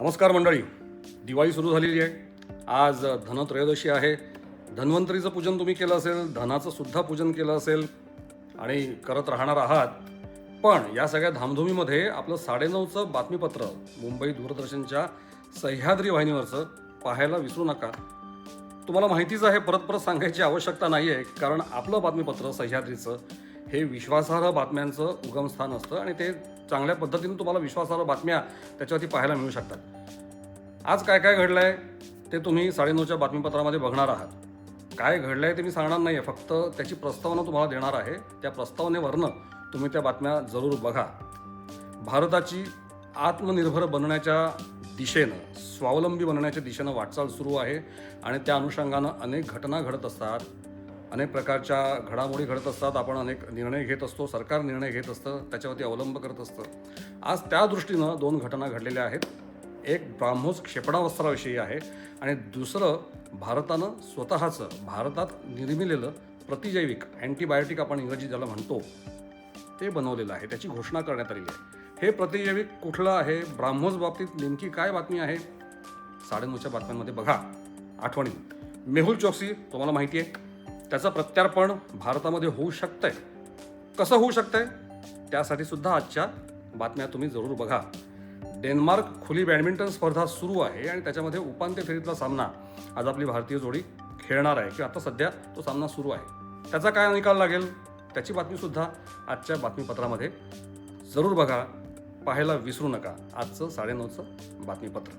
नमस्कार मंडळी. दिवाळी सुरू झालेली आहे. आज धनत्रयोदशी आहे. धन्वंतरीचं पूजन तुम्ही केलं असेल धनाचं सुद्धा पूजन केलं असेल आणि करत राहणार आहात. पण या सगळ्या धामधुमीमध्ये आपलं साडेनऊचं बातमीपत्र मुंबई दूरदर्शनच्या सह्याद्री वाहिनीवरचं पाहायला विसरू नका. तुम्हाला माहितीच आहे परत परत सांगायची आवश्यकता नाही आहे कारण आपलं बातमीपत्र सह्याद्रीचं हे विश्वासार्ह बातम्यांचं उगमस्थान असतं आणि ते चांगल्या पद्धतीने तुम्हाला विश्वासार्ह बातम्या त्याच्यावरती पाहायला मिळू शकतात. आज काय काय घडलं आहे ते तुम्ही साडेनऊच्या बातमीपत्रामध्ये बघणार आहात. काय घडलं आहे ते मी सांगणार नाही आहे फक्त त्याची प्रस्तावना तुम्हाला देणार आहे. त्या प्रस्तावनेवरनं तुम्ही त्या बातम्या जरूर बघा. भारताची आत्मनिर्भर बनण्याच्या दिशेनं स्वावलंबी बनण्याच्या दिशेनं वाटचाल सुरू आहे आणि त्या अनुषंगानं अनेक घटना घडत असतात. अनेक प्रकारच्या घडामोडी घडत असतात. आपण अनेक निर्णय घेत असतो. सरकार निर्णय घेत असतं. त्याच्यावरती अवलंब करत असतं. आज त्या दृष्टीनं दोन घटना घडलेल्या आहेत. एक ब्राह्मोस क्षेपणावस्त्राविषयी आहे आणि दुसरं भारतानं स्वतःचं भारतात निर्मिलेलं प्रतिजैविक अँटीबायोटिक आपण इंग्रजी ज्याला म्हणतो ते बनवलेलं आहे. त्याची घोषणा करण्यात आलेली आहे. हे प्रतिजैविक कुठलं आहे? ब्राह्मोस बाबतीत नेमकी काय बातमी आहे? साडेनऊच्या बातम्यांमध्ये बघा. आठवणी. मेहुल चोक्सी तुम्हाला माहिती आहे. त्याचं प्रत्यार्पण भारतामध्ये होऊ शकतंय. कसं होऊ शकतंय? त्यासाठी सुद्धा आजच्या बातम्या तुम्ही जरूर बघा. डेन्मार्क खुली बॅडमिंटन स्पर्धा सुरू आहे आणि त्याच्यामध्ये उपांत्य फेरीतला सामना आज आपली भारतीय जोडी खेळणार आहे. किंवा आता सध्या तो सामना सुरू आहे. त्याचा काय निकाल लागेल? त्याची बातमीसुद्धा आजच्या बातमीपत्रामध्ये जरूर बघा. पाहायला विसरू नका. आजचं साडेनऊचं बातमीपत्र.